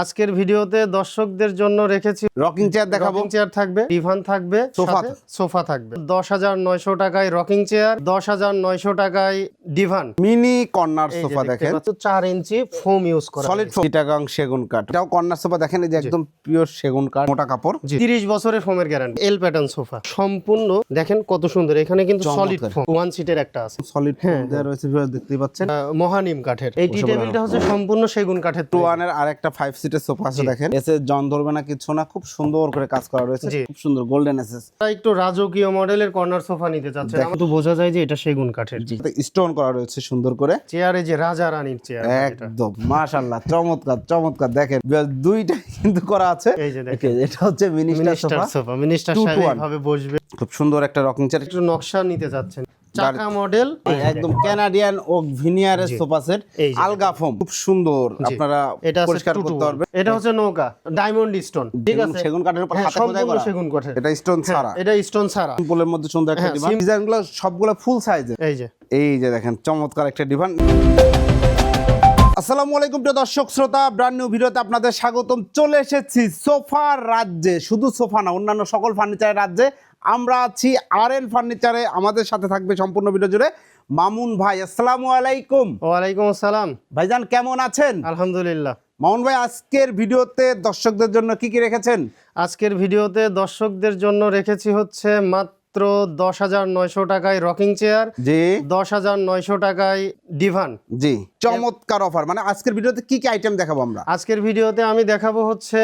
আজকের ভিডিওতে দর্শকদের জন্য রেখেছি রকিং চেয়ার দেখাবো। চেয়ার থাকবে ডিভান থাকবে সোফা সোফা থাকবে। দশ হাজার নয়শো টাকায় রকিং চেয়ার দশ হাজার নয়শো টাকায় ডিভান মিনি কর্নার সোফা দেখেন। চার ইঞ্চি ফোম ইউজ করা সলিড চিটাগাং সেগুন কাঠ। এটাও কর্নার সোফা দেখেন এই যে একদম পিওর সেগুন কাঠ মোটা কাপড়। তিরিশ বছরের ফোমের গ্যারান্টি এল প্যাটার্ন সোফা সম্পূর্ণ দেখেন কত সুন্দর। এখানে কিন্তু সলিড ফোম ওয়ান সিটের একটা আছে। সলিড হ্যাঁ, দেওয়া রয়েছে দেখতেই পাচ্ছেন। মহানিম কাঠের। এই টি টেবিলটা হচ্ছে সম্পূর্ণ সেগুন কাঠের টু। ওয়ানের আর একটা ফাইভ সিটের সোফা আছে দেখেন। এসে জন ধরবে না কিছু না খুব সুন্দর করে কাজ করা রয়েছে। খুব সুন্দর গোল্ডেন এসেস একটু রাজকীয় মডেলের কর্নার সোফা নিতে চাচ্ছে। কিন্তু বোঝা যায় যে এটা সেগুন কাঠের। স্টোন করা রয়েছে সুন্দর করে। চেয়ারে যে রাজা রানীর চেয়ার একদম মাশাআল্লাহ চমৎকার চমৎকার। দেখেন দুইটা কিন্তু করা আছে। এই যে দেখেন। এটা হচ্ছে মিনিস্টার সোফা মিনিস্টার সাহেব one. বসবে। খুব সুন্দর একটা রকিং চেয়ার একটু নকশা নিতে যাচ্ছেন চাকা মডেল একদম কানাডিয়ান ও ভিনিয়ারের সোফা সেট আলগা ফোম খুব সুন্দর আপনারা এটা পরিষ্কার করতে পারবেন। এটা হচ্ছে নৌকা ডায়মন্ড স্টোন ঠিক আছে? সেগুন কাঠের উপর হ্যাঁ, হাতে খোদাই করা? সেগুন কাঠের এটা স্টোন ছাড়া। এটা স্টোন ছাড়া। সিম্পলের মধ্যে সুন্দর একটা হ্যাঁ, ডিজাইনগুলো সবগুলো ফুল সাইজের এই যে। এই যে দেখেন চমৎকার একটা ডিভান আসসালামু আলাইকুম প্রিয় দর্শক শ্রোতা ব্র্যান্ড নিউ ভিডিওতে আপনাদের স্বাগতম। চলে এসেছি সোফার রাজ্যে। শুধু সোফা না অন্যান্য সকল ফার্নিচারের রাজ্যে। আমরা আছি আর এন ফার্নিচারে আমাদের সাথে থাকবে সম্পূর্ণ ভিডিও জুড়ে মামুন ভাই। আসসালামু আলাইকুম। ওয়ালাইকুম আসসালাম। ভাইজান কেমন আছেন? আলহামদুলিল্লাহ। মামুন ভাই আজকের ভিডিওতে দর্শকদের জন্য কি কি রেখেছেন? আজকের ভিডিওতে দর্শকদের জন্য রেখেছি হচ্ছে মাত্র দশ হাজার নয়শো টাকায় রকিং চেয়ার জি। দশ হাজার নয়শো টাকায় ডিভান জি চমৎকার অফার মানে আজকের ভিডিওতে কি কি আইটেম দেখাবো আমরা? আজকের ভিডিওতে আমি দেখাবো হচ্ছে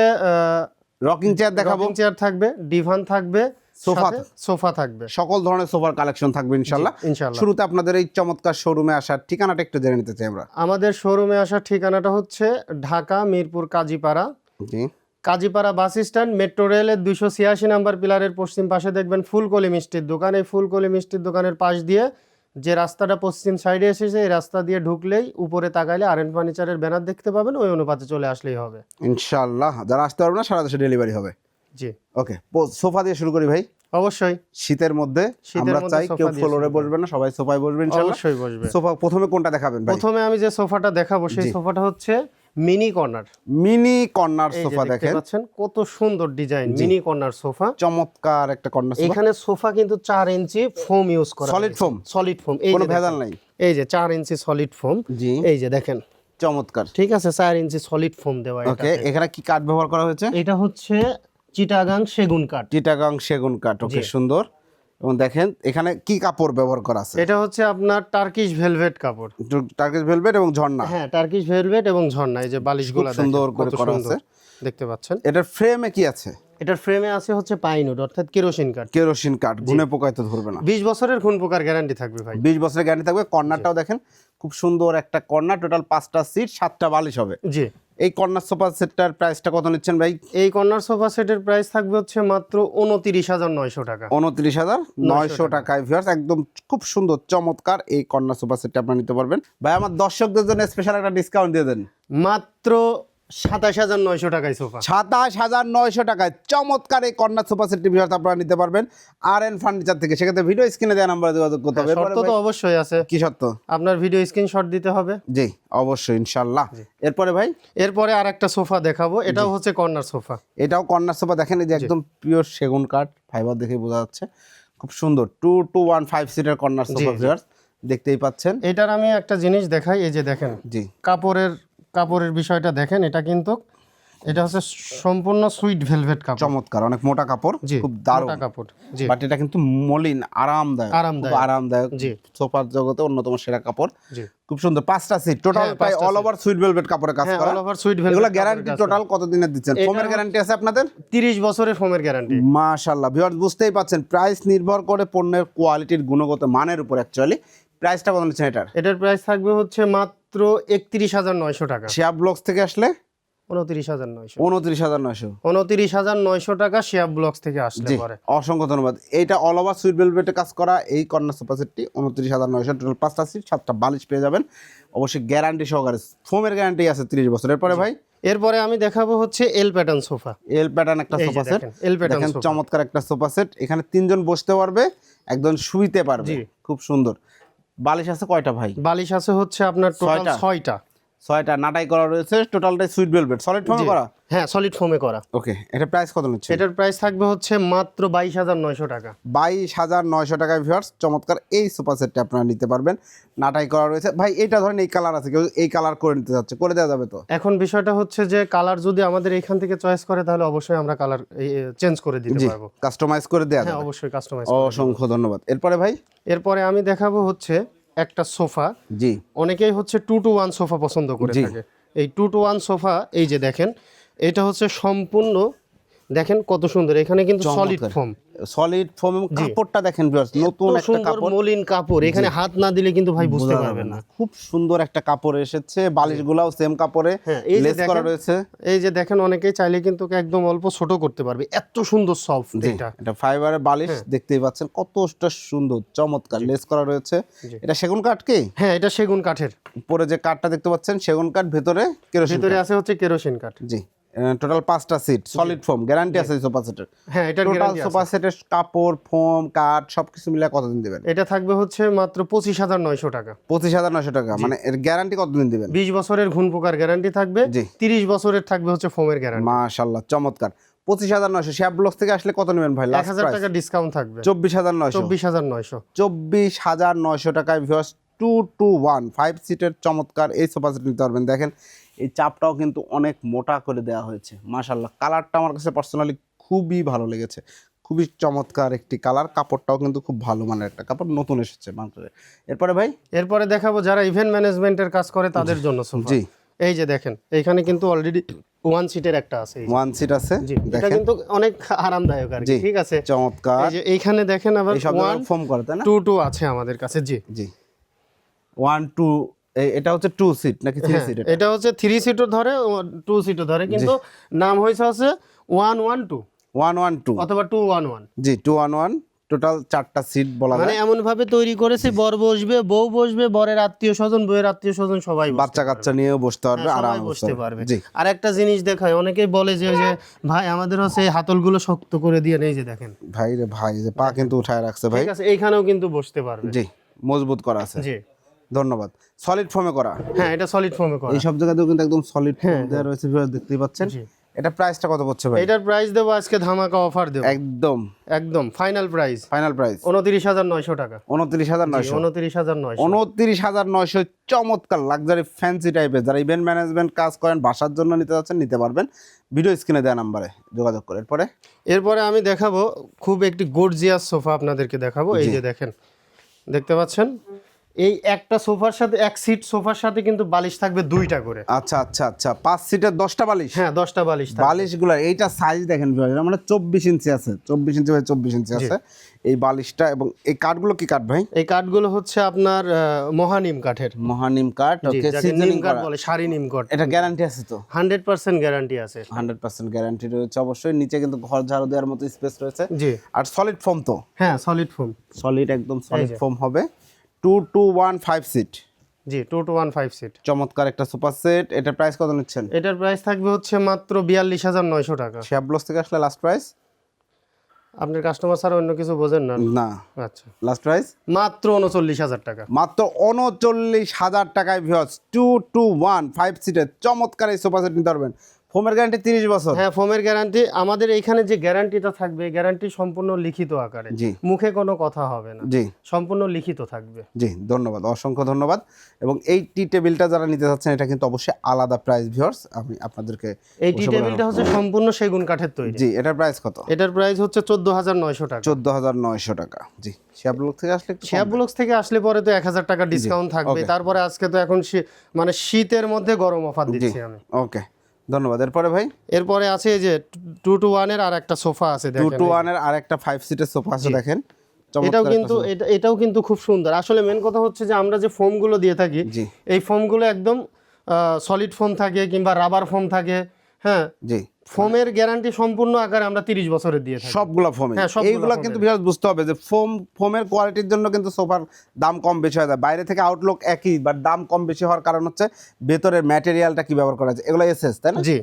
রকিং চেয়ার দেখাবো। চেয়ার থাকবে ডিভান থাকবে সোফা সোফা থাকবে। সকল ধরনের সোফার কালেকশন থাকবে ইনশাল্লাহ ইনশাল্লাহ শুরুতে আপনাদের এই চমৎকার শোরুমে আসার ঠিকানাটা একটু জেনে নিতে চাই আমরা। আমাদের শোরুমে আসার ঠিকানাটা হচ্ছে ঢাকা মিরপুর কাজীপাড়া। জি। কাজীপাড়া বাস স্ট্যান্ড মেট্রো রেলের দুইশো ছিয়াশি নাম্বার পিলারের পশ্চিম পাশে দেখবেন ফুলকলি মিষ্টির দোকান। এই ফুলকলি মিষ্টির দোকানের পাশ দিয়ে যে রাস্তাটা পশ্চিম সাইডে এসেছে এই রাস্তা দিয়ে ঢুকলেই উপরে তাকাইলে আর এন ফার্নিচারের ব্যানার দেখতে পাবেন। ওই অনুপাতে চলে আসলেই হবে। ইনশাল্লাহ যারা আসতে পারবে না সারা দেশে ডেলিভারি হবে। জি। ওকে সোফা দিয়ে শুরু করি ভাই। অবশ্যই। শীতের মধ্যে আমরা চাই কেউ ফ্লোরে বসবে না সবাই সোফায় বসবে ইনশাল্লাহ। অবশ্যই বসবে। সোফা প্রথমে কোনটা দেখাবেন ভাই? প্রথমে আমি যে সোফাটা দেখাবো সেই সোফাটা হচ্ছে mini corner. Mini corner sofa দেখেন। পাচ্ছেন কত সুন্দর ডিজাইন মিনি কর্নার সোফা। চমৎকার একটা কর্নার সোফা। এখানে সোফা কিন্তু চার ইঞ্চি ফোম ইউজ করা Solid foam? সলিড ফোম এই কোনো ভেজাল নাই? এই যে চার ইঞ্চি সলিড ফোম এই যে দেখেন। চমৎকার। ঠিক আছে চার ইঞ্চি সলিড ফোম দেওয়া এটা ওকে এখানে কি কাঠ ব্যবহার করা হয়েছে? এটা হচ্ছে চিটাগাং সেগুন কাঠ। চিটাগাং সেগুন কাঠ ওকে সুন্দর। এবং দেখেন এখানে কি কাপড় ব্যবহার করা আছে? এটা হচ্ছে আপনার টার্কিশ ভেলভেট কাপড়। টার্কিশ ভেলভেট এবং ঝর্ণা? হ্যাঁ টার্কিশ ভেলভেট এবং ঝর্ণা এই যে বালিশগুলো সুন্দর করে করা আছে। দেখতে পাচ্ছেন? এটার ফ্রেমে কি আছে? এটার ফ্রেমে আছে হচ্ছে পাইনুড অর্থাৎ কেরোসিন কাঠ। কেরোসিন কাঠ গুনে পোকায় তো ধরবে না। বিশ বছরের খুন পোকার গ্যারান্টি থাকবে ভাই। বিশ বছরের গ্যারান্টি থাকবে কর্নারটাও দেখেন খুব সুন্দর একটা কর্নার টোটাল পাঁচটা সিট সাতটা বালিশ হবে। জি। এই কর্নার সোফা সেটটার প্রাইসটা কত নিচ্ছেন ভাই? এই কর্নার সোফা সেটের প্রাইস থাকবে হচ্ছে মাত্র উনতিরিশ হাজার নয়শো টাকা। উনত্রিশ হাজার নয়শো টাকায় ভিউয়ার্স একদম খুব সুন্দর চমৎকার এই কর্নার সোফা সেটটা আপনি নিতে পারবেন। ভাই আমার দর্শকদের জন্য স্পেশাল একটা ডিসকাউন্ট দিয়ে দেন। মাত্র সাতাশ হাজার নয়শো টাকায় সোফা। সাতাশ হাজার নয়শো টাকায় চমৎকার এই কর্নার সোফা সেটটি ভিউয়ার্স আপনারা নিতে পারবেন আর এন ফার্নিচার থেকে। সেক্ষেত্রে ভিডিও স্ক্রিনে দেওয়া নাম্বারে যোগাযোগ করতে হবে। শর্ত তো অবশ্যই আছে। কি সত্য আপনার ভিডিও স্ক্রিনশট দিতে হবে। জি অবশ্যই ইনশাল্লাহ এরপরে ভাই? এরপরে আর একটা সোফা দেখাবো। এটাও হচ্ছে কর্নার সোফা। এটাও কর্নার সোফা দেখেন এই যে একদম পিওর সেগুন কাঠ ফাইবার দেখে বোঝা যাচ্ছে। খুব সুন্দর two two one five seater corner sofa দেখতেই পাচ্ছেন। এটার আমি একটা জিনিস দেখাই এই যে দেখেন। জি। কাপড়ের কাপড়ের বিষয়টা দেখেন এটা কিন্তু এটা হচ্ছে সম্পূর্ণ সুইট ভেলভেট কাপড়। চমৎকার অনেক মোটা কাপড় জি খুব দারুণ। কাপড় জি। বাট এটা কিন্তু মলিন আরামদায়ক আরামদায়ক। খুব আরামদায়ক জি। সোফার জগতে অন্যতম সেরা কাপড়। জি। খুব সুন্দর পাঁচটা সিট টোটাল হ্যাঁ, প্রায় অল ওভার সুইট ভেলভেট কাপড়ে কাজ হ্যাঁ করা। অল ওভার সুইট ভেলভেট এগুলো গ্যারান্টি টোটাল কত দিনের দিচ্ছেন? ফোমের গ্যারান্টি আছে আপনাদের? তিরিশ বছরের ফোমের গ্যারান্টি মাশাআল্লাহ ভিউয়ার্স বুঝতেই পাচ্ছেন প্রাইস নির্ভর করে পণ্যের কোয়ালিটির গুণগত মানের উপর অ্যাকচুয়ালি প্রাইসটা কত নিচ্ছেন এটার? এটার প্রাইস থাকবে হচ্ছে মাত্র একত্রিশ হাজার নয়শো টাকা। শিয়া ব্লকস থেকে আসলে? উনত্রিশ হাজার নয়শো। উনত্রিশ হাজার নয়শো। উনত্রিশ হাজার নয়শো টাকা শিয়াব ব্লকস থেকে আসলে পরে। অসংখ্য ধন্যবাদ। এইটা অল ওভার সুইট ভেলভেটে কাজ করা এই কর্নার সোফা সেটটি উনত্রিশ হাজার নয়শো টোটাল পাঁচটা সিট সাতটা বালিশ পেয়ে যাবেন। অবশ্যই গ্যারান্টি সহকারে ফোমের গ্যারান্টি আছে তিরিশ বছর এরপরে ভাই? এরপরে আমি দেখাবো হচ্ছে L pattern sofa L pattern একটা সোফা সেট দেখেন sofa। চমৎকার একটা সোফা সেট এখানে তিনজন বসতে পারবে একজন শুইতে পারবে। খুব সুন্দর। বালিশ আছে কয়টা ভাই বালিশ আছে হচ্ছে আপনার টোটাল ছয়টা? ছয়টা নাটাই করা রয়েছে টোটালটাই সুইট ভেলভেট সলিড ফর্মে করা? হ্যাঁ সলিড ফোমে করা। ওকে এটা প্রাইস কত নিচ্ছে? এটার প্রাইস থাকবে হচ্ছে মাত্র বাইশ হাজার নয়শো টাকা। বাইশ হাজার নয়শো টাকায় ভিউয়ার্স চমৎকার এই সোফা সেটটা আপনারা নিতে পারবেন। নাটাই করা রয়েছে। ভাই এটা ধরেন এই কালার আছে কেউ এই কালার করে নিতে যাচ্ছে করে দেওয়া যাবে তো? এখন বিষয়টা হচ্ছে যে কালার যদি আমাদের এখান থেকে চয়েস করে তাহলে অবশ্যই আমরা কালার চেঞ্জ করে দিতে পারব। কাস্টমাইজ করে দেওয়া হ্যাঁ অবশ্যই কাস্টমাইজ অসংখ্য ধন্যবাদ। এরপরে ভাই? এরপরে আমি দেখাবো হচ্ছে একটা সোফা। জি। অনেকেই হচ্ছে টু টু ওয়ান সোফা পছন্দ করে। থাকে। এই টু টু ওয়ান সোফা এই যে দেখেন এটা হচ্ছে সম্পূর্ণ দেখেন কত সুন্দর এখানে কিন্তু সলিড। ফোম সলিড ফোম এবং কাপড়টা দেখেন নতুন একটা কাপড়। মলিন কাপড় এখানে হাত না দিলে কিন্তু ভাই বুঝতে বোঝা পারবেন না। খুব সুন্দর একটা কাপড় এসেছে বালিশগুলাও সেম কাপড়ে হ্যাঁ, এই লেস করা রয়েছে। এই যে দেখেন অনেকেই চাইলে কিন্তু একদম অল্প ছোট করতে পারবে এত সুন্দর সফট এটা। এটা ফাইবারের বালিশ হ্যাঁ। দেখতেই পাচ্ছেন কতটা সুন্দর চমৎকার লেস করা রয়েছে। এটা সেগুন কাঠ কি? হ্যাঁ এটা সেগুন কাঠের। উপরে যে কাঠটা দেখতে পাচ্ছেন সেগুন কাঠ ভেতরে কেরোসিন ভিতরে আছে হচ্ছে কেরোসিন কাঠ। জি। টোটাল পাঁচটা সিট সলিড ফোম গ্যারান্টি আছে সোফা সেটের হ্যাঁ এটার টোটাল সোফা সেটের কাপড় ফোম কাঠ সবকিছু মিলে কতদিন দিবেন? এটা থাকবে হচ্ছে মাত্র পঁচিশ হাজার নয়শো টাকা। পঁচিশ হাজার নশো টাকা মানে এর গ্যারান্টি কতদিন দিবেন? বিশ বছরের ঘুণ পোকার গ্যারান্টি থাকবে। তিরিশ বছরের থাকবে হচ্ছে ফোমের গ্যারান্টি মাশাল্লাহ চমৎকার। পঁচিশ হাজার নয়শো শেয়ার ব্লক থেকে আসলে কত নেবেন ভাই? এক হাজার টাকা ডিসকাউন্ট থাকবে। চব্বিশ হাজার নয়শো। চব্বিশ হাজার নয়শো। চব্বিশ হাজার নয়শো টাকায় viewers two two one five সিটের চমৎকার এই সোফা সেট নিতে পারবেন। দেখেন এই চাপটাও কিন্তু অনেক মোটা করে দেওয়া হয়েছে মাশাল্লাহ কালারটা আমার কাছে পার্সোনালি খুবই ভালো লেগেছে। খুবই চমৎকার একটি কালার কাপড়টাও কিন্তু খুব ভালো মানের একটা কাপড় নতুন এসেছে মার্কেটে এরপরে ভাই? এরপরে দেখাবো যারা ইভেন্ট ম্যানেজমেন্টের কাজ করে তাদের জন্য জি। এই যে দেখেন এইখানে কিন্তু অলরেডি ওয়ান সিটের একটা আছে ওয়ান সিট আছে? জি এটা কিন্তু অনেক আরামদায়ক আর ঠিক আছে? চমৎকার। এই যে এইখানে দেখেন আবার ওয়ান ফোম করে তাই না? টু টু আছে আমাদের কাছে জি। জি। ওয়ান টু এটা হচ্ছে টু সিট নাকি থ্রি হ্যাঁ, সিট এটা? হচ্ছে থ্রি সিটও ধরে টু সিটও ধরে কিন্তু নাম হয়েছে হচ্ছে one one two one one two অথবা টু ওয়ান ওয়ান জি টু ওয়ান ওয়ান টোটাল চারটা সিট বলা মানে এমন ভাবে তৈরি করেছে বর বসবে বউ বসবে বরের আত্মীয় স্বজন বউয়ের আত্মীয় স্বজন সবাই বাচ্চা কাচ্চা নিয়েও বসতে পারবে হ্যাঁ, আরামে বসতে পারবে। আর একটা জিনিস দেখায় অনেকেই বলে যে যে ভাই আমাদের হচ্ছে এই হাতলগুলো শক্ত করে দিয়ে নেই যে দেখেন। ভাই রে ভাই যে পা কিন্তু উঠায় রাখছে ভাই। ঠিক আছে এইখানেও কিন্তু বসতে পারবে। জি মজবুত করা আছে। জি। ধন্যবাদ। সলিড ফর্মে করা। হ্যাঁ এটা সলিড ফর্মে করা। এই সব জায়গাতেও কিন্তু একদম সলিড ফর্ম দেওয়া রয়েছে দেখতেই পাচ্ছেন। এটা প্রাইসটা কত পড়ছে ভাই? এটার প্রাইস দেবো আজকে ধামাকা অফার দেবো। একদম। একদম ফাইনাল প্রাইস ফাইনাল প্রাইস উনত্রিশ হাজার নয়শো টাকা। উনত্রিশ হাজার নয়শো। উনত্রিশ হাজার নয়শো। উনত্রিশ হাজার নয়শো চমৎকার লাক্সারি ফ্যান্সি টাইপের যারা ইভেন্ট ম্যানেজমেন্ট কাজ করেন বাসার জন্য নিতে যাচ্ছেন নিতে পারবেন। ভিডিও স্ক্রিনে দেওয়া নাম্বারে যোগাযোগ করে। এরপরে? এরপরে আমি দেখাবো খুব একটি গর্জিয়াস সোফা আপনাদেরকে দেখাবো। এই যে দেখেন দেখতে পাচ্ছেন? এই একটা সোফার সাথে এক সিট সোফার সাথে কিন্তু বালিশ থাকবে দুইটা করে। আচ্ছা আচ্ছা আচ্ছা। পাঁচ সিটের দশটা বালিশ? হ্যাঁ দশটা বালিশ বালিশগুলো এইটা সাইজ দেখেন মানে চব্বিশ ইঞ্চি আছে। চব্বিশ ইঞ্চি বাই চব্বিশ ইঞ্চি আছে। এই বালিশটা এবং এই কাঠগুলো কি কাঠ ভাই? এই কাঠগুলো হচ্ছে আপনার মহানিম কাঠের। মহানিম কাঠ ওকে নিম কাঠ বলে সারি নিম কাঠ। এটা গ্যারান্টি আছে তো? হান্ড্রেড পার্সেন্ট গ্যারান্টি আছে। হান্ড্রেড পার্সেন্ট গ্যারান্টি রয়েছে অবশ্যই। নিচে কিন্তু ঘর ঝাড়ু দেওয়ার মতো স্পেস রয়েছে। জি। আর সলিড ফোম তো? হ্যাঁ সলিড ফোম সলিড একদম সলিড। ফোম হবে। Two two one five seat জি two two one five seat চমৎকার একটা সুপার সেট এটার প্রাইস কত নিচ্ছেন? এটার প্রাইস থাকবে হচ্ছে মাত্র বিয়াল্লিশ হাজার নয়শো টাকা। শ্যাবলস থেকে আসলে লাস্ট প্রাইস আপনার কাস্টমার ছাড়া অন্য কিছু বোঝেন না। না। আচ্ছা। লাস্ট প্রাইস মাত্র উনচল্লিশ হাজার টাকা। মাত্র উনচল্লিশ হাজার টাকায় Vios two two one five সিটের চমৎকার এই সোফা সেট নিতে পারবেন। ফোমের গ্যারান্টি তিরিশ বছর? হ্যাঁ ফোমের গ্যারান্টি আমাদের এইখানে যে গ্যারান্টিটা থাকবে গ্যারান্টি সম্পূর্ণ লিখিত আকারে। জি। মুখে কোনো কথা হবে না। জি। সম্পূর্ণ লিখিত থাকবে। জি ধন্যবাদ অসংখ্য ধন্যবাদ। এবং এই টি টেবিলটা যারা নিতে চাচ্ছেন এটা কিন্তু অবশ্যই আলাদা প্রাইস ভিওর্স আমি আপনাদেরকে এই টি টেবিলটা হচ্ছে সম্পূর্ণ সেগুন কাঠের তৈরি। জি এটার প্রাইস কত? এটার প্রাইস হচ্ছে চোদ্দ হাজার নয়শো টাকা। চোদ্দ হাজার নয়শো টাকা। জি শ্যাবলক থেকে আসলে শেয়ার ব্লকস থেকে আসলে পরে তো এক হাজার টাকা ডিসকাউন্ট থাকবে। তারপরে আজকে তো এখন মানে শীতের মধ্যে গরম অফার দিচ্ছি আমি। ওকে ধন্যবাদ। এরপরে ভাই? এরপরে আছে এই যে টু টু ওয়ানের আর একটা সোফা আছে টু দেখেন টু ওয়ানের আর একটা ফাইভ সিটের সোফা আছে দেখেন। এটাও কিন্তু এটা এটাও কিন্তু খুব সুন্দর। আসলে মেন কথা হচ্ছে যে আমরা যে ফোমগুলো দিয়ে থাকি এই ফোমগুলো একদম সলিড ফোম থাকে কিংবা রাবার ফোম থাকে হ্যাঁ? জি। ফোমের গ্যারান্টি সম্পূর্ণ আকারে আমরা তিরিশ বছরের দিয়ে থাকি। সবগুলা ফোমে। হ্যাঁ, এইগুলা কিন্তু বিরাট বুঝতে হবে যে ফোম ফোমের কোয়ালিটির জন্য কিন্তু সোফার দাম কম বেশি হয়ে যায়। বাইরে থেকে আউটলুক একই বাট দাম কম বেশি হওয়ার কারণ হচ্ছে ভেতরের ম্যাটেরিয়ালটা কি ব্যবহার করা আছে এগুলো এসএস তাই না? জি।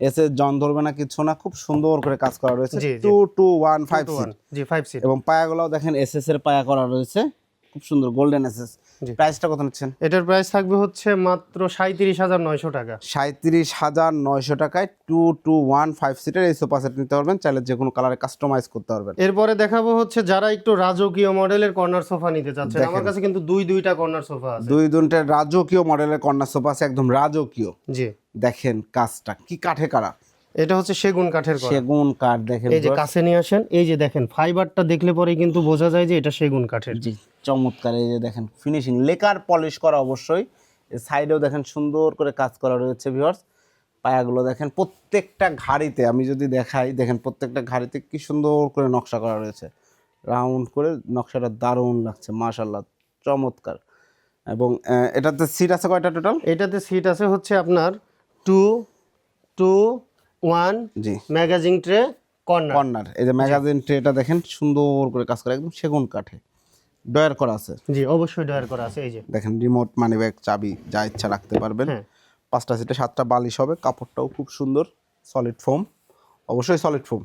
এসএস জন ধরবে না কিছু না খুব সুন্দর করে কাজ করা রয়েছে। Two two one five seat জি ফাইভ সিট এবং পায়াগুলোও দেখেন এসএস এর পায়া করা রয়েছে। খুব সুন্দর গোল্ডেন এসেস প্রাইসটা কত নিচ্ছেন? এটার প্রাইস থাকবে হচ্ছে মাত্র সাঁত্রিশ হাজার নয়শো টাকা। সাঁত্রিশ হাজার নয়শো টাকায় টু টু ওয়ান ফাইভ সিটের এই সোফা সেট নিতে পারবেন চাইলে যে কোনো কালারে কাস্টমাইজ করতে পারবেন। এরপরে দেখাবো হচ্ছে যারা একটু রাজকীয় মডেলের কর্নার সোফা নিতে চাচ্ছেন। আমার কাছে কিন্তু দুই দুইটা কর্নার সোফা আছে। দুই দুটো রাজকীয় মডেলের কর্নার সোফা আছে একদম রাজকীয়। জি। দেখেন কাজটা কি কাঠে কারা এটা হচ্ছে সেগুন কাঠের সেগুন কাঠ দেখেন এই যে কাছে নিয়ে আসেন এই যে দেখেন ফাইবারটা দেখলে পরে কিন্তু বোঝা যায় যে এটা সেগুন কাঠের। জি। চমৎকার এই যে দেখেন ফিনিশিং লেকার পলিশ করা অবশ্যই। সাইডেও দেখেন সুন্দর করে কাজ করা রয়েছে ভিউয়ার্স পায়াগুলো দেখেন প্রত্যেকটা ঘাড়িতে আমি যদি দেখাই দেখেন প্রত্যেকটা ঘাড়িতে কি সুন্দর করে নকশা করা রয়েছে। রাউন্ড করে নকশাটা দারুণ লাগছে মাশাল্লাহ চমৎকার। এবং এটাতে সিট আছে কয়টা টোটাল এটাতে সিট আছে হচ্ছে আপনার টু টু ওয়ান জি। ম্যাগাজিন ট্রে কর্নার কর্নার এই যে ম্যাগাজিন ট্রেটা দেখেন সুন্দর করে কাজ করা একদম সেগুন কাঠে। ডয়ার করা আছে। জি অবশ্যই ডয়ার করা আছে এই যে। দেখেন রিমোট মানি ব্যাগ চাবি যা ইচ্ছা রাখতে পারবেন। হ্যাঁ। পাঁচটা সিটে সাতটা বালিশ হবে কাপড়টাও খুব সুন্দর সলিড ফোম অবশ্যই সলিড ফোম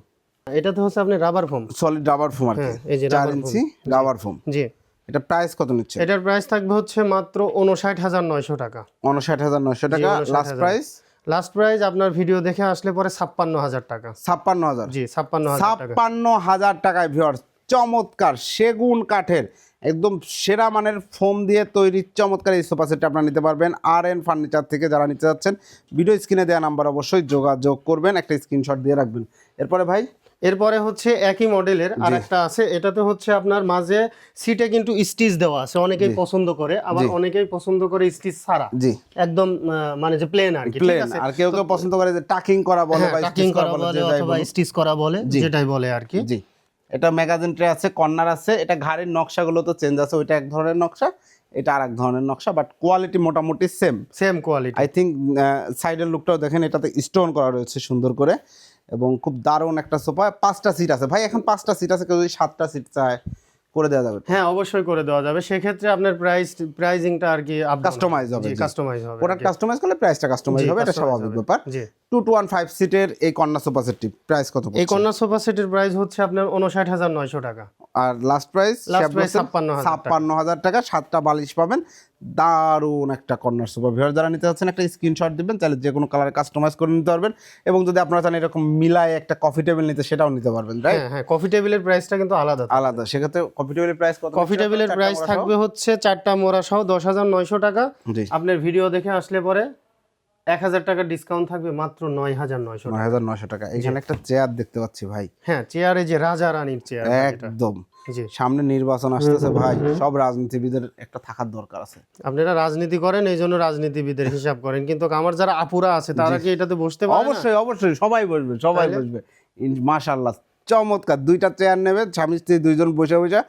এটা তো হচ্ছে আপনি rubber foam solid rubber foam আর কি। হ্যাঁ, এই যে চার। ইঞ্চি রাবার ফোম জি। এটা প্রাইস কত নিচ্ছে এটার প্রাইস থাকবে হচ্ছে মাত্র উনষাট হাজার নয়শো টাকা। উনষাট হাজার নয়শো টাকা। 59,000 লাস্ট প্রাইস লাস্ট প্রাইস আপনার ভিডিও দেখে আসলে পরে ছাপ্পান্ন হাজার টাকা। ছাপ্পান্ন হাজার। জি ছাপ্পান্ন হাজার টাকা। ছাপ্পান্ন হাজার টাকায় ভিওর্স চমৎকার সেগুন কাঠের একদম সেরা মানের ফোম দিয়ে তৈরি চমৎকার এই সোফা সেটটা আপনারা নিতে পারবেন। আর এন ফার্নিচার থেকে যারা নিতে যাচ্ছেন ভিডিও স্ক্রিনে দেওয়া নাম্বার অবশ্যই যোগাযোগ করবেন একটা স্ক্রিনশট দিয়ে রাখবেন। এরপরে ভাই? এরপরে হচ্ছে একই মডেলের আর একটা আছে এটাতে হচ্ছে আপনার মাঝে সিটে কিন্তু স্টিচ দেওয়া আছে অনেকেই পছন্দ করে আবার অনেকেই পছন্দ করে স্টিচ ছাড়া। জি। একদম মানে যে প্লেন আর কি ঠিক প্লেন আছে? আর কেউ কেউ পছন্দ করে যে টাকিং করা বলে বা কাটিং করা বলে, বলে অথবা স্টিচ করা বলে যেটাই বলে আর কি। জি। এটা ম্যাগাজিন ট্রে আছে কর্নার আছে এটা ঘাড়ের নকশাগুলো তো চেঞ্জ আছে ওইটা এক ধরনের নকশা এটা আর এক ধরনের নকশা বাট কোয়ালিটি মোটামুটি same same quality I think সাইডের লুকটাও দেখেন এটাতে স্টোন করা রয়েছে সুন্দর করে এবং খুব দারুণ একটা সোফা পাঁচটা সিট আছে। ভাই এখন পাঁচটা সিট আছে কেউ যদি সাতটা সিট চায় করে দেওয়া যাবে হ্যাঁ অবশ্যই করে দেওয়া যাবে। সেক্ষেত্রে আপনার প্রাইস প্রাইজিংটা আর কি কাস্টমাইজ হবে। কাস্টমাইজ হবে প্রোডাক্ট কাস্টমাইজ করলে প্রাইসটা কাস্টমাইজ হবে এটা স্বাভাবিক ব্যাপার। জি। টু টু ওয়ান ফাইভ সিটের এই কন্যা সোফা সেটটি প্রাইস কত এই কন্যা কর্নার সোফা সেটের প্রাইস হচ্ছে আপনার উনষাট হাজার নয়শো টাকা। আর লাস্ট প্রাইস Last price 56,000 টাকা। ছাপ্পান্ন হাজার টাকা সাতটা বালিশ পাবেন। দারুণ একটা কর্নার সোফা ভিউয়ার যারা নিতে চাচ্ছেন একটা স্ক্রিনশট দিবেন তাহলে যে কোনো কালারে কাস্টমাইজ করে নিতে পারবেন এবং যদি আপনারা চান এরকম মিলায় একটা কফি টেবিল নিতে সেটাও নিতে পারবেন রাইট হ্যাঁ হ্যাঁ কফি টেবিলের প্রাইসটা কিন্তু আলাদা আলাদা সেক্ষেত্রে কফি টেবিলের প্রাইস কত? কফি টেবিলের প্রাইস থাকবে হচ্ছে চারটা মোড়া সহ দশ হাজার নয়শো টাকা। আপনার ভিডিও দেখে আসলে পরে এক হাজার টাকা ডিসকাউন্ট থাকবে মাত্র নয় হাজার নয়শো নয় হাজার নয়শো টাকা। এখানে একটা চেয়ার দেখতে পাচ্ছি ভাই। হ্যাঁ চেয়ারে যে রাজা রানীর চেয়ার একদম। সামনে নির্বাচন আসতেছে ভাই সব রাজনীতিবিদের একটা থাকার দরকার আছে। আপনারা রাজনীতি করেন এই জন্য রাজনীতিবিদের হিসাব করেন। কিন্তু আমার যারা আপুরা আছে তারা কি এটাতে বসতে পারে অবশ্যই অবশ্যই সবাই বসবে সবাই বসবে। মাশাল্লাহ চমৎকার দুইটা চেয়ার নেবে স্বামী স্ত্রী দুইজন বসে বসে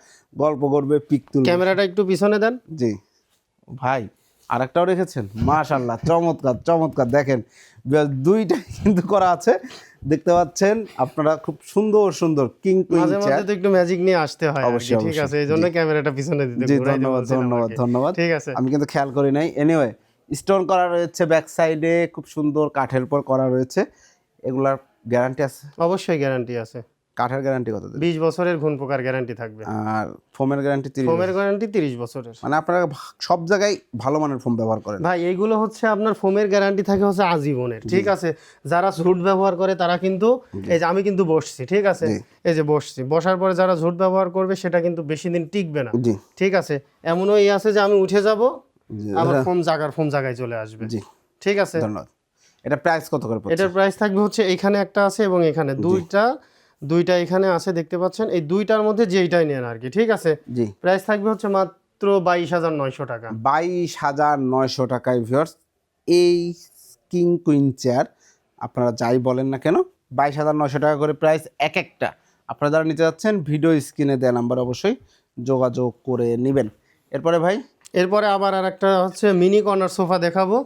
গল্প করবে পিক তুলবে। ক্যামেরাটা একটু পিছনে দেন। জি। ভাই আরেকটাও রেখেছেন? মাশাল্লাহ চমৎকার চমৎকার দেখেন বেশ দুইটাই কিন্তু করা আছে। দেখতে পাচ্ছেন আপনারা খুব সুন্দর সুন্দর কিং কুইন মাঝে মধ্যে তো একটু ম্যাজিক নিয়ে আসতে হয় অবশ্যই, ঠিক আছে? এই জন্য ক্যামেরাটা পিছনে দিতে ধন্যবাদ ধন্যবাদ ধন্যবাদ। ঠিক আছে। আমি কিন্তু খেয়াল করি নাই। এনিওয়ে স্টোন করা রয়েছে ব্যাক সাইডে খুব সুন্দর কাঠের পর করা রয়েছে। এগুলার গ্যারান্টি আছে? অবশ্যই গ্যারান্টি আছে। কাঠের গ্যারান্টি কত বিশ বছরের ঘুণ পোকার গ্যারান্টি থাকবে। আর ফোমের গ্যারান্টি তিরিশ ফোমের গ্যারান্টি তিরিশ বছরের। মানে আপনারা সব জায়গায় ভালো মানের ফোম ব্যবহার করেন। ভাই এইগুলো হচ্ছে আপনার ফোমের গ্যারান্টি থাকে হচ্ছে আজীবনের ঠিক আছে? যারা ঝুট ব্যবহার করে তারা কিন্তু এই যে আমি কিন্তু বসছি ঠিক আছে? এই যে বসছি বসার পরে যারা ঝুট ব্যবহার করবে সেটা কিন্তু বেশি দিন টিকবে না ঠিক আছে? এমনও এই আছে যে আমি উঠে যাব আবার ফোম জায়গার ফোম জায়গায় চলে আসবে জি। ঠিক আছে? ধন্যবাদ। এটা প্রাইস কত করে পড়ছে? এটার প্রাইস থাকবে হচ্ছে এখানে একটা আছে এবং এখানে দুইটা দুইটা এখানে আছে দেখতে পাচ্ছেন? এই দুইটার মধ্যে যেইটাই নেন আর কি ঠিক আছে? জি। প্রাইস থাকবে হচ্ছে মাত্র বাইশ হাজার নয়শো টাকা। বাইশ হাজার নয়শো টাকায় ভিউয়ার্স এই কিং কুইন চেয়ার আপনারা যাই বলেন না কেন বাইশ হাজার নয়শো টাকা করে প্রাইস এক একটা। আপনারা যারা নিতে যাচ্ছেন ভিডিও স্ক্রিনে দেওয়া নাম্বার অবশ্যই যোগাযোগ করে নেবেন। এরপরে ভাই? এরপরে আবার আর একটা হচ্ছে মিনি কর্নার সোফা দেখাবো।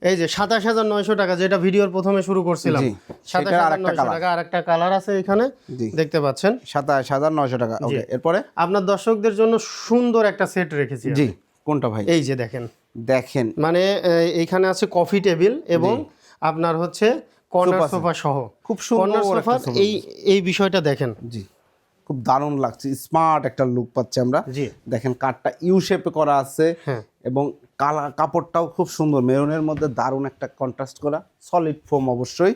এই যে সাতাশ হাজার নয়শো টাকা যেটা ভিডিওর প্রথমে শুরু করছিলাম। সাতাশ হাজার আরেকটা নয়শো টাকা আর একটা কালার আছে এখানে দেখতে পাচ্ছেন। সাতাশ হাজার নয়শো টাকা ওকে এরপরে? আপনার দর্শকদের জন্য সুন্দর একটা সেট রেখেছি জি কোনটা ভাই? এই যে দেখেন। দেখেন। মানে এই- এইখানে আছে কফি টেবিল এবং আপনার হচ্ছে কর্নার সোফা সহ। খুব সুন্দর এই এই বিষয়টা দেখেন। জি। খুব দারুণ লাগছে। স্মার্ট একটা লুক পাচ্ছি আমরা। দেখেন কাঠটা ইউ শেপে করা আছে হ্যাঁ। এবং কালা কাপড়টাও খুব সুন্দর। মেরুনের মধ্যে দারুণ একটা কন্ট্রাস্ট করা। সলিড ফোম অবশ্যই।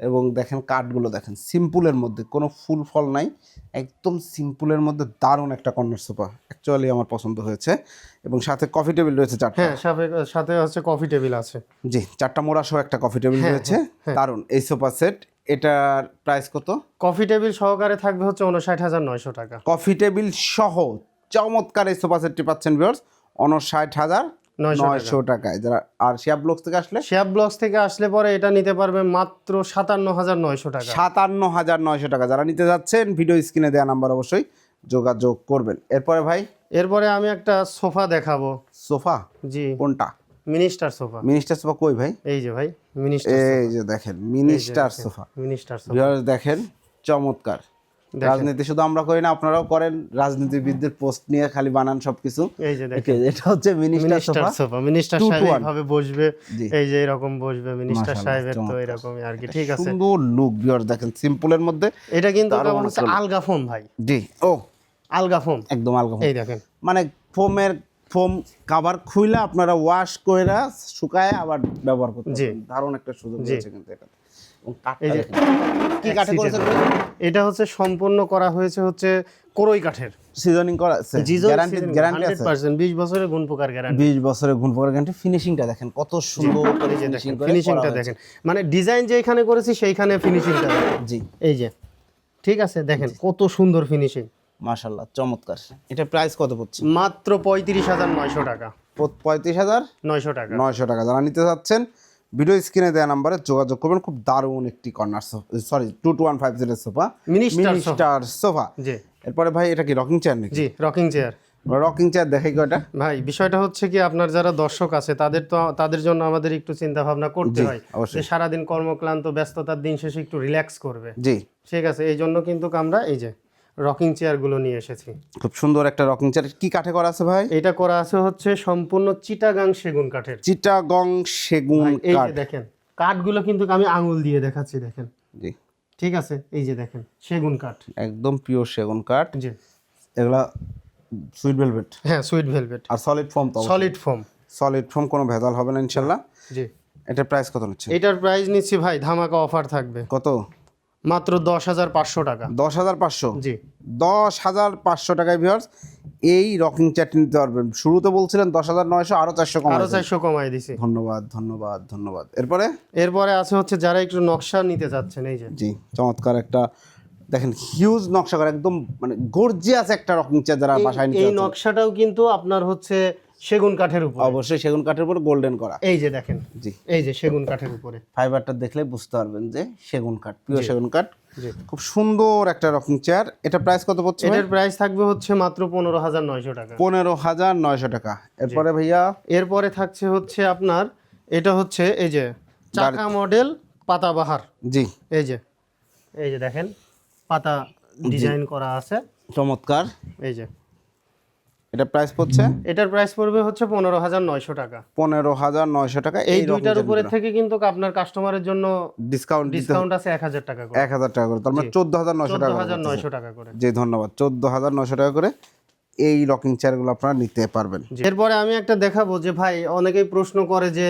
এবং দেখেন কাঠগুলো দেখেন সিম্পলের মধ্যে কোনো ফুল ফল নাই। একদম সিম্পলের মধ্যে দারুণ একটা কর্নার সোফা অ্যাকচুয়ালি আমার পছন্দ হয়েছে। এবং সাথে কফি টেবিল রয়েছে চারটা। হ্যাঁ সাথে সাথে হচ্ছে কফি টেবিল আছে। জি চারটা মোড়া সহ একটা কফি টেবিল হ্যাঁ, রয়েছে। দারুণ। এই সোফা সেট এটার প্রাইস কত? কফি টেবিল সহকারে থাকবে হচ্ছে উনষাট হাজার নয়শো টাকা। কফি টেবিল সহ চমৎকার এই সোফা সেটটি পাচ্ছেন ভিউয়ার্স উনষাট হাজার নয়শো টাকায়। যারা আর শিয়া ব্লকস থেকে আসলে? শেয়াব ব্লগস থেকে আসলে পরে এটা নিতে পারবে মাত্র সাতান্ন হাজার নয়শো টাকা। সাতান্ন হাজার নয়শো টাকা। যারা নিতে যাচ্ছেন ভিডিও স্ক্রিনে দেওয়া নাম্বার অবশ্যই যোগাযোগ করবেন। এরপরে ভাই? এরপরে আমি একটা সোফা দেখাবো। সোফা জি। কোনটা? মিনিস্টার সোফা মিনিস্টার সোফা কই ভাই? এই যে ভাই। এই যে দেখেন মিনিস্টার সোফা মিনিস্টার সোফা দেখেন চমৎকার। রাজনীতি শুধু আমরা করি না আপনারাও করেন রাজনীতিবিদদের পোস্ট নিয়ে খালি বানান সবকিছু। এই যে দেখেন। এটা হচ্ছে মিনিস্টার সোফা মিনিস্টার সাহেব. এইভাবে বসবে এই যে এরকম বসবে মিনিস্টার সাহেবের তো। এরকমই আর কি ঠিক আছে। সুন্দর লুক ভিউয়ার্স দেখেন সিম্পলের মধ্যে এটা কিন্তু আলগা ফোম ভাই। জি ও। আলগা ফোম। একদম আলগা এই দেখেন। মানে ফোমের ফোম কাভার খুইলা আপনারা ওয়াশ কইরা শুকায় আবার ব্যবহার করতে। দারুণ একটা সুযোগ জি। রয়েছে কিন্তু এটা যে- এটা হচ্ছে সম্পূর্ণ করা হয়েছে হচ্ছে কোরই কাঠের। সিজনিং করা আছে। গ্যারান্টি গ্যারান্টি আছে। 100% 20 বছরের গুণ পোকার গ্যারান্টি 20 বছরের গুণ পকার গ্যারান্টি ফিনিশিংটা দেখেন কত সুন্দর করে ফিনিশিং ফিনিশিংটা দেখেন। মানে ডিজাইন যেখানে করেছি সেইখানে ফিনিশিংটা জি। এই যে ঠিক আছে দেখেন কত সুন্দর ফিনিশিং মাশাআল্লাহ চমৎকার। এটা প্রাইস কত পড়ছে? মাত্র পঁয়ত্রিশ হাজার নয়শো টাকা। পঁয়ত্রিশ হাজার? নয়শো টাকা। নয়শো টাকা যারা নিতে চাচ্ছেন ভিডিও স্ক্রিনে দেওয়া নাম্বারে যোগাযোগ করবেন। খুব দারুণ একটি corner sorry two two one five zero sofa minister sofa. জি। এরপরে ভাই এটা কি রকিং চেয়ার নাকি? জি রকিং চেয়ার রকিং চেয়ার দেখাই কয়টা ভাই বিষয়টা হচ্ছে কি আপনার যারা দর্শক আছে তাদের তো তাদের জন্য আমাদের একটু চিন্তা ভাবনা করতে হয় অবশ্যই। যে সারাদিন কর্মক্লান্ত ব্যস্ততার দিন শেষে একটু রিল্যাক্স করবে। জি। ঠিক আছে এই জন্য কিন্তু আমরা এই যে রকিং চেয়ারগুলো নিয়ে এসেছি। খুব সুন্দর একটা রকিং চেয়ার। কি কাঠে করা আছে ভাই? এটা করা আছে হচ্ছে সম্পূর্ণ চিটাগাং সেগুন কাঠের। চিটাগং সেগুন এই যে দেখেন কাঠগুলো কিন্তু আমি আঙুল দিয়ে দেখাচ্ছি দেখেন। জি। ঠিক আছে এই যে দেখেন সেগুন কাঠ। একদম পিওর সেগুন কাঠ। জি। এগুলা সুইট ভেলভেট হ্যাঁ সুইট ভেলভেট আর সলিড ফর্ম তো সলিড ফোম সলিড ফর্ম কোনো ভেজাল হবে না ইনশাল্লাহ। জি। এটার প্রাইস কত নিচ্ছে এটার প্রাইস নিচ্ছি ভাই ধামাকা অফার থাকবে। কত? মাত্র দশ হাজার পাঁচশো টাকা। দশ হাজার পাঁচশো? জি। দশ হাজার পাঁচশো টাকায় ভিউয়ার্স এই রকিং চেয়ারটি নিতে পারবেন। শুরুতে বলছিলেন দশ হাজার নয়শো আরও চারশো কম আরও চারশো কমাই দিছি। ধন্যবাদ ধন্যবাদ ধন্যবাদ। এরপরে? এরপরে আছে হচ্ছে যারা একটু নকশা নিতে চাচ্ছেন এই যে। জি চমৎকার একটা দেখেন হিউজ নকশা করা একদম মানে গর্জিয়াস একটা রকিং চেয়ার যারা বাসায় এই নকশাটাও কিন্তু আপনার হচ্ছে সেগুন কাঠের উপর। অবশ্যই সেগুন কাঠের উপর গোল্ডেন করা। এই যে দেখেন জি। এই যে সেগুন কাঠের উপরে। ফাইবারটা দেখলে বুঝতে পারবেন যে সেগুন কাঠ পিওর সেগুন কাঠ। জি। খুব সুন্দর একটা রকম চেয়ার এটা প্রাইস কত পড়ছে এটার প্রাইস থাকবে হচ্ছে মাত্র পনেরো হাজার নয়শো টাকা। পনেরো হাজার নয়শো টাকা। এরপরে ভাইয়া? এরপরে থাকছে হচ্ছে আপনার এটা হচ্ছে এই যে চাকা মডেল পাতাবাহার। জি। এই যে এই যে দেখেন পাতা ডিজাইন করা আছে। চমৎকার। এই যে। এটা প্রাইস পড়ছে? এটার প্রাইস পড়বে হচ্ছে পনেরো হাজার নয়শো টাকা। পনেরো হাজার নয়শো টাকা। এই দুইটার উপরে থেকে কিন্তু আপনার কাস্টমারের জন্য ডিসকাউন্ট ডিসকাউন্ট আছে এক হাজার টাকা করে। এক হাজার টাকা করে। তার মানে চোদ্দ হাজার নয়শো টাকা হাজার নয়শো টাকা করে। জি ধন্যবাদ। চোদ্দ হাজার নয়শো টাকা করে এই রকিং চেয়ারগুলো আপনারা নিতে পারবেন। এরপরে আমি একটা দেখাবো যে ভাই অনেকেই প্রশ্ন করে যে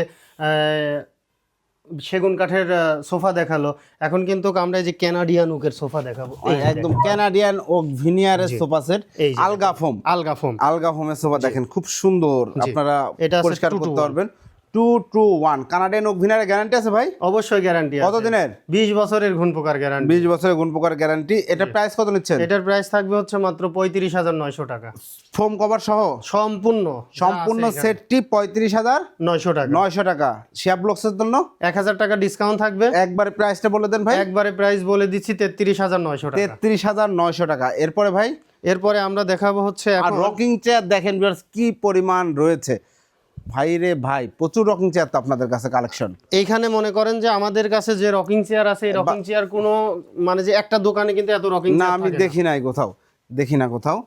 সেগুন কাঠের সোফা দেখাল। এখন কিন্তু আমরা এই যে ক্যানাডিয়ান উকের সোফা দেখাবো। একদম ক্যানাডিয়ান ও ভিনিয়ারের সোফা সেট। আলগাফম আলগাফম আলগা ফোম। আলগা ফোম। আলগা ফোমের সোফা দেখেন খুব সুন্দর। আপনারা এটা পরিষ্কার করতে পারবেন। Two two one Canadian oak ভিনারের guarantee আছে ভাই? অবশ্যই গ্যারান্টি কত দিনের বিশ বছরের ঘুণ পোকার গ্যারান্টি বিশ বছরের গুণ প্রকার গ্যারান্টি এটা প্রাইস কত নিচ্ছেন? এটার প্রাইস থাকবে হচ্ছে মাত্র পঁয়ত্রিশ হাজার নয়শো টাকা। ফোম কভার সহ? সম্পূর্ণ। সম্পূর্ণ সেটটি পঁয়ত্রিশ হাজার নয়শো টাকা। নয়শো টাকা। শিয়া ব্লকসের জন্য? এক হাজার টাকা ডিসকাউন্ট থাকবে। একবারে প্রাইসটা বলে দেন ভাই। একবারে প্রাইস বলে দিচ্ছি তেত্রিশ হাজার নয়শো টাকা। তেত্রিশ হাজার নয়শো টাকা। এরপরে ভাই? এরপরে আমরা দেখাবো হচ্ছে রকিং চেয়ার দেখেন কি পরিমাণ রয়েছে। ভাই রে ভাই প্রচুর রকিং চেয়ার তো আপনাদের কাছে কালেকশন এইখানে মনে করেন যে আমাদের কাছে যে রকিং চেয়ার আছে এই রকিং চেয়ার কোনো মানে যে একটা দোকানে কিন্তু এত রকিং না আমি দেখি নাই কোথাও দেখি না কোথাও।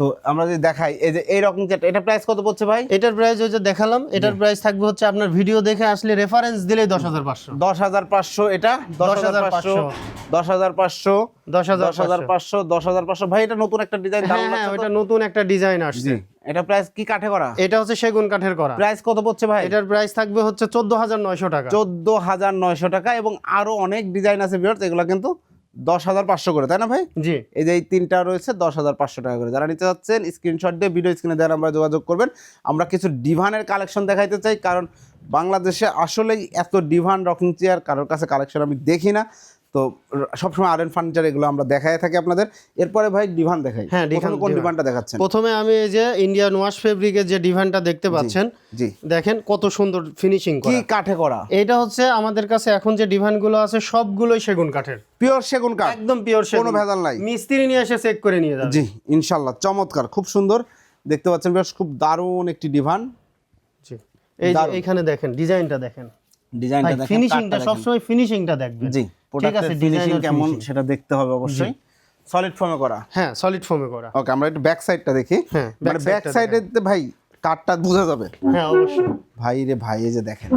তো আমরা যদি দেখাই এই যে এইরকম চেয়ার এটা প্রাইস কত পড়ছে ভাই? এটার প্রাইস ওই যে দেখালাম এটার প্রাইস থাকবে হচ্ছে আপনার ভিডিও দেখে আসলে রেফারেন্স দিলেই দশ হাজার পাঁচশো। দশ হাজার পাঁচশো এটা? দশ হাজার পাঁচশো। দশ হাজার পাঁচশো। দশ হাজার হাজার পাঁচশো। দশ হাজার পাঁচশো। ভাই এটা নতুন একটা ডিজাইন হ্যাঁ হ্যাঁ ওটা নতুন একটা ডিজাইন আসছে। এটা প্রাইস কি কাঠে করা? এটা হচ্ছে সেগুন কাঠের করা। প্রাইস কত পড়ছে ভাই? এটার প্রাইস থাকবে হচ্ছে চোদ্দ হাজার নয়শো টাকা। চোদ্দ হাজার নয়শো টাকা এবং আরও অনেক ডিজাইন আছে বিয়ার্স এগুলো কিন্তু দশ হাজার পাঁচশো করে তাই না ভাই? জি। এই যে এই তিনটা রয়েছে দশ হাজার পাঁচশো টাকা করে। যারা নিতে চাচ্ছেন স্ক্রিনশট দিয়ে ভিডিও স্ক্রিনে দেওয়ার আমরা যোগাযোগ করবেন। আমরা কিছু ডিভানের কালেকশন দেখাইতে চাই কারণ বাংলাদেশে আসলেই এত ডিভান রকিং চেয়ার কারোর কাছে কালেকশন আমি দেখি না। তো সবসময় আর এন ফার্নিচার এগুলো আমরা দেখাই থাকি আপনাদের। এরপরে ভাই ডিভান দেখাই। হ্যাঁ, ডিভান- কোন ডিভানটা দেখাচ্ছেন? প্রথমে আমি এই যে ইন্ডিয়ান ওয়াশ ফেব্রিকের যে ডিভানটা দেখতে পাচ্ছেন জি। দেখেন কত সুন্দর ফিনিশিং কি কাঠে করা? এটা হচ্ছে আমাদের কাছে এখন যে ডিভানগুলো আছে সবগুলোই সেগুন কাঠের। পিওর সেগুন কাঠ? একদম পিওর সেগুন। কোনো ভেজাল নাই। মিস্ত্রি নিয়ে এসে চেক করে নিয়ে যাবে। জি ইনশাল্লাহ চমৎকার খুব সুন্দর। দেখতে পাচ্ছেন বেশ খুব দারুণ একটি ডিভান জি এই যে। এইখানে দেখেন ডিজাইনটা দেখেন। ডিজাইনটা দেখেন ফিনিশিংটা। সবসময় ফিনিশিংটা দেখবেন। জি। প্রোডাক্টের ফিনিশিং কেমন সেটা দেখতে হবে অবশ্যই। সলিড ফর্মে করা। হ্যাঁ সলিড ফোমে করা। ওকে আমরা একটু ব্যাক সাইডটা দেখি। হ্যাঁ, মানে ব্যাক সাইডে ভাই কাঠটা বোঝা যাবে। হ্যাঁ অবশ্যই। ভাই রে ভাই এই যে দেখেন।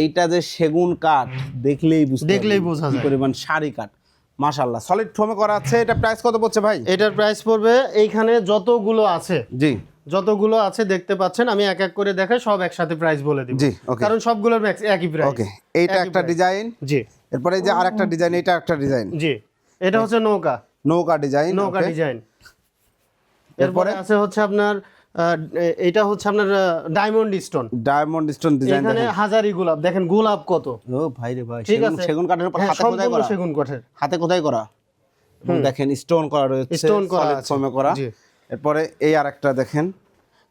এইটা যে সেগুন কাঠ দেখলেই বুঝতে দেখলেই বোঝা যায়। পরিমাণ সারি কাঠ মাশাআল্লাহ সলিড ফর্মে করা আছে এটা প্রাইস কত পড়ছে ভাই? এটার প্রাইস পড়বে এইখানে যতগুলো আছে। জি। যতগুলো আছে দেখতে পাচ্ছেন আমি এক এক করে দেখাই সব একসাথে প্রাইস বলে দিব। জি. কারণ সবগুলোর একই প্রাইস ওকে এইটা একটা ডিজাইন জি। এরপরে যে আরেকটা ডিজাইন এটা একটা ডিজাইন জি এটা হচ্ছে নৌকা। নৌকা ডিজাইন নৌকা ডিজাইন এরপরে? আছে হচ্ছে আপনার এটা হচ্ছে আপনার diamond stone diamond stone design এখানে হাজারি গোলাপ দেখেন গোলাপ কত। ও ভাই রে ভাই ঠিক সেগুন আছে। সেগুন কাঠের উপর হ্যাঁ, হাতে কোথায় করা? সেগুন কাঠের। হাতে কোথায় করা? দেখেন স্টোন করা রয়েছে Stone করা আছে। করা। এরপরে এই আরেকটা দেখেন।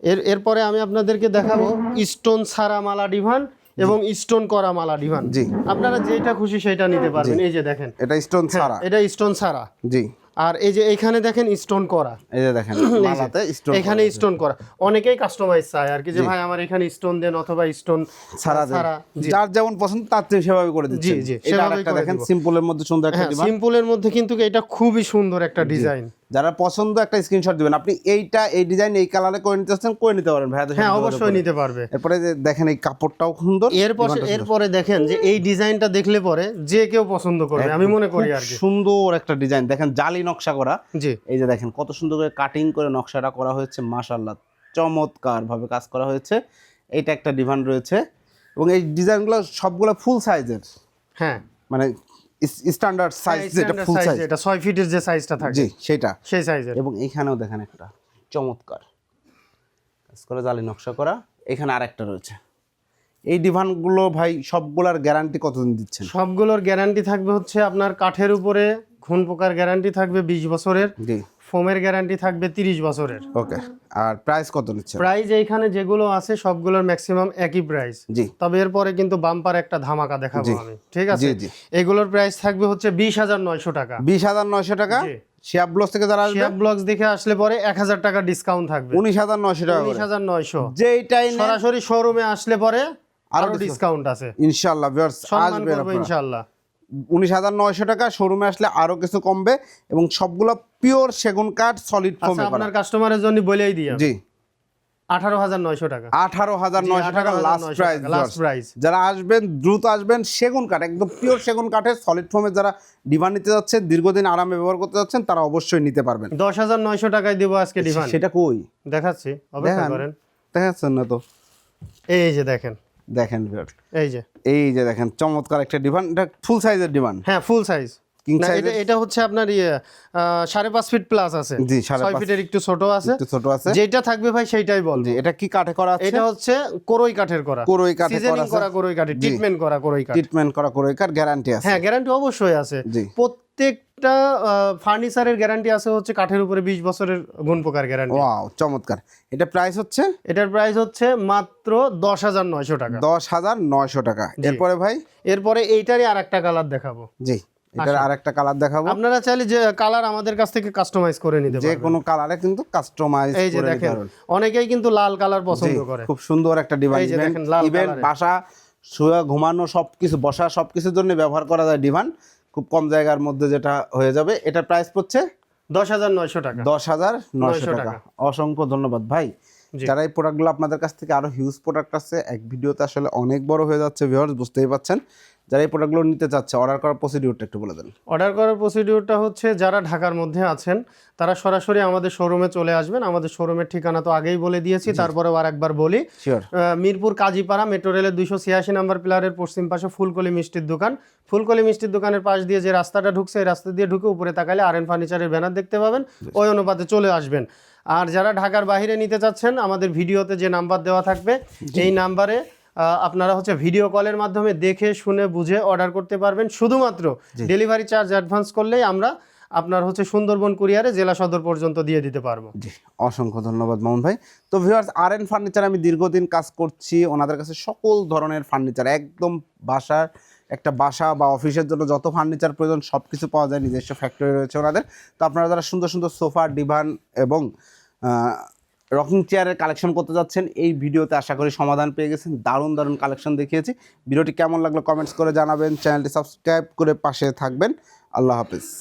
এর এরপরে আমি আপনাদেরকে দেখাবো স্টোন ছাড়া মালা ডিভান এবং স্টোন করা মালা ডিভান জি। আপনারা যেটা খুশি সেটা নিতে পারবেন। এই যে দেখেন। এটা স্টোন ছাড়া। এটা স্টোন ছাড়া। জি। আর এই যে এখানে দেখেন স্টোন করা। এই যে দেখেন মালাতে স্টোন এখানে স্টোন করা। অনেকেই কাস্টমাইজ চায় আর কি যে ভাই আমার এখানে স্টোন দেন অথবা স্টোন ছাড়া দেন। ছাড়া জি। যার যেমন পছন্দ তার থেকে সেভাবে করে দিচ্ছেন। জি, এটা সেভাবেই করে দেখেন। সিম্পলের মধ্যে সুন্দর একটা হ্যাঁ ডিমান্ড সিম্পলের মধ্যে কিন্তু এটা খুবই সুন্দর একটা ডিজাইন যারা পছন্দ একটা স্ক্রিনশট দিবেন আপনি এইটা এই ডিজাইন এই কালারে করে নিতে চাচ্ছেন করে নিতে পারেন সাথে হ্যাঁ অবশ্যই নিতে পারবে। এরপরে দেখেন এই কাপড়টাও সুন্দর এরপর এরপরে দেখেন যে এই ডিজাইনটা দেখলে পরে যে কেউ পছন্দ করবে আমি মনে করি আর সুন্দর একটা ডিজাইন দেখেন জালি নকশা করা। জি। এই যে দেখেন কত সুন্দর করে কাটিং করে নকশাটা করা হয়েছে মাশাল্লাহ চমৎকার ভাবে কাজ করা হয়েছে। এইটা একটা ডিমান্ড রয়েছে। এবং এই ডিজাইনগুলো সবগুলো ফুল সাইজের হ্যাঁ। মানে স্ট্যান্ডার্ড সাইজ যেটা ফুল সাইজ এটা ছয় ফিটের যে সাইজটা থাকে। জি সেটা। সেই সাইজের এবং এখানেও দেখেন একটা চমৎকার। কাজ করা জালি নকশা করা। এখানে আরেকটা রয়েছে। এই ডিভানগুলো ভাই সবগুলোর গ্যারান্টি কতদিন দিচ্ছেন? সবগুলোর গ্যারান্টি থাকবে হচ্ছে আপনার কাঠের উপরে ঘুন পোকার গ্যারান্টি থাকবে বিশ বছরের। জি। ফোমের গ্যারান্টি থাকবে তিরিশ বছরের। ওকে আর প্রাইস কত নিচ্ছেন প্রাইস এইখানে যেগুলো আছে সবগুলোর ম্যাক্সিমাম একই প্রাইস জি। তবে এরপরে কিন্তু বাম্পার একটা ধামাকা দেখাবো আমি ঠিক আছে? জি। এগুলোর প্রাইস থাকবে হচ্ছে বিশ হাজার নয়শো টাকা। বিশ হাজার নয়শো টাকা? জি। শিয়াব ব্লস থেকে যারা আসবে? শিয়াব ব্লগস দেখে আসলে পরে এক হাজার টাকা ডিসকাউন্ট থাকবে। উনিশ হাজার নয়শো টাকা উনিশ হাজার নয়শো। যেইটাই নেন সরাসরি শোরুমে আসলে পরে আরও ডিসকাউন্ট আছে। ইনশাআল্লাহ ভিউয়ার্স করব ইনশাল্লাহ উনিশ হাজার নয়শো টাকা। শোরুমে আসলে আরও কিছু কমবে এবং সবগুলো পিওর সেগুন কাঠ সলিড আচ্ছা আপনার কাস্টমারের জন্য বলেই দিই জি। আঠারো হাজার নয়শো টাকা। আঠারো হাজার নয়শো টাকা লাস্ট 18,900 প্রাইস টাকা, last যারা আসবেন দ্রুত আসবেন সেগুন কাঠ একদম পিওর সেগুন কাঠের সলিড ফোমে যারা ডিমান্ড নিতে যাচ্ছেন দীর্ঘদিন আরামে ব্যবহার করতে যাচ্ছেন তারা অবশ্যই নিতে পারবেন। দশ হাজার নয়শো টাকায় দেবো আজকে ডিভান সেটা কই? দেখাচ্ছি অপেক্ষা। করেন। দেখাচ্ছেন না তো। এই যে দেখেন। দেখেন। এই যে। এই যে দেখেন চমৎকার একটা ডিমান্ড। এটা ফুল সাইজের ডিমান্ড। হ্যাঁ ফুল সাইজ এটা হচ্ছে আপনার ইয়ে সাড়ে পাঁচ ফিট প্লাস আছে। জি, ছয় ফিটের একটু ছোট আছে। ছোট আছে। যেটা থাকবে ভাই সেইটাই বল এটা কি কাঠে করা আছে? এটা হচ্ছে কোরই কাঠের করা। কোরই কাঠে করা কোরই কাঠের ট্রিটমেন্ট করা কোরই কাঠ। ট্রিটমেন্ট করা কোরই কাঠ গ্যারান্টি আছে। হ্যাঁ গ্যারান্টি অবশ্যই আছে। প্রত্যেকটা ফার্নিচারের গ্যারান্টি আছে হচ্ছে কাঠের উপরে বিশ বছরের গুণ পোকার গ্যারান্টি ওয়াও চমৎকার। এটা প্রাইস হচ্ছে? এটার প্রাইস হচ্ছে মাত্র দশ হাজার নয়শো টাকা। দশ হাজার নয়শো টাকা। এরপরে ভাই? এরপরে এইটারই আর একটা কালার দেখাবো। জি এটার আরেকটা কালার দেখাবো। আপনারা চাইলে যে কালার আমাদের কাছ থেকে কাস্টমাইজ করে নিতে যে কোনো কালারে কিন্তু কাস্টমাইজ এই যে দেখেন অনেকেই কিন্তু লাল কালার পছন্দ করে। খুব সুন্দর একটা এই যে দেখেন, লাল। বাসা শুয়ে ঘুমানো সবকিছু বসা সবকিছুর জন্য ব্যবহার করা যায় ডিভান খুব কম জায়গার মধ্যে যেটা হয়ে যাবে এটা প্রাইস পড়ছে দশ হাজার নয়শো টাকা। দশ হাজার নয়শো টাকা। টাকা। অসংখ্য ধন্যবাদ। ভাই যারা এই প্রোডাক্টগুলো আপনাদের কাছ থেকে আরও হিউজ প্রোডাক্ট আছে এক ভিডিওতে আসলে অনেক বড় হয়ে যাচ্ছে ভিউয়ার্স বুঝতেই পাচ্ছেন যারা এই প্রোডাক্টগুলো নিতে চাচ্ছে অর্ডার করার প্রসিডিউরটা একটু বলে দেন। অর্ডার করার প্রসিডিউরটা হচ্ছে যারা ঢাকার মধ্যে আছেন তারা সরাসরি আমাদের শোরুমে চলে আসবেন। আমাদের শোরুমের ঠিকানা তো আগেই বলে দিয়েছি তারপরেও আর একবার বলি মিরপুর কাজীপাড়া মেট্রো রেলের দুইশো ছিয়াশি নাম্বার পিলারের পশ্চিম পাশে ফুলকলি মিষ্টির দোকান। ফুলকলি মিষ্টির দোকানের পাশ দিয়ে যে রাস্তাটা ঢুকছে এই রাস্তা দিয়ে ঢুকে উপরে তাকালে আর এন ফার্নিচারের ব্যানার দেখতে পাবেন। ওই অনুপাতে চলে আসবেন। আর যারা ঢাকার বাইরে নিতে চাচ্ছেন আমাদের ভিডিওতে যে নাম্বার দেওয়া থাকবে এই নাম্বারে আপনারা হচ্ছে ভিডিও কলের মাধ্যমে দেখে শুনে বুঝে অর্ডার করতে পারবেন। শুধুমাত্র ডেলিভারি চার্জ অ্যাডভান্স করলেই আমরা আপনার হচ্ছে সুন্দরবন কুরিয়ারে জেলা সদর পর্যন্ত দিয়ে দিতে পারব। জি অসংখ্য ধন্যবাদ মামুন ভাই। তো ভিউয়ার্স আর এন ফার্নিচার আমি দীর্ঘদিন কাজ করছি ওনাদের কাছে সকল ধরনের ফার্নিচার একদম বাসার একটা বাসা বা অফিসের জন্য যত ফার্নিচার প্রয়োজন সব কিছু পাওয়া যায় নিজস্ব ফ্যাক্টরি রয়েছে ওনাদের। তো আপনারা যারা সুন্দর সুন্দর সোফা ডিভান এবং রকিং চেয়ারের কালেকশন করতে যাচ্ছেন। এই ভিডিওতে আশা করি সমাধান পেয়ে গেছেন। দারুণ দারুণ কালেকশন দেখিয়েছি। ভিডিওটি কেমন লাগল কমেন্টস করে জানাবেন। চ্যানেলটি সাবস্ক্রাইব করে পাশে থাকবেন। আল্লাহ হাফিজ।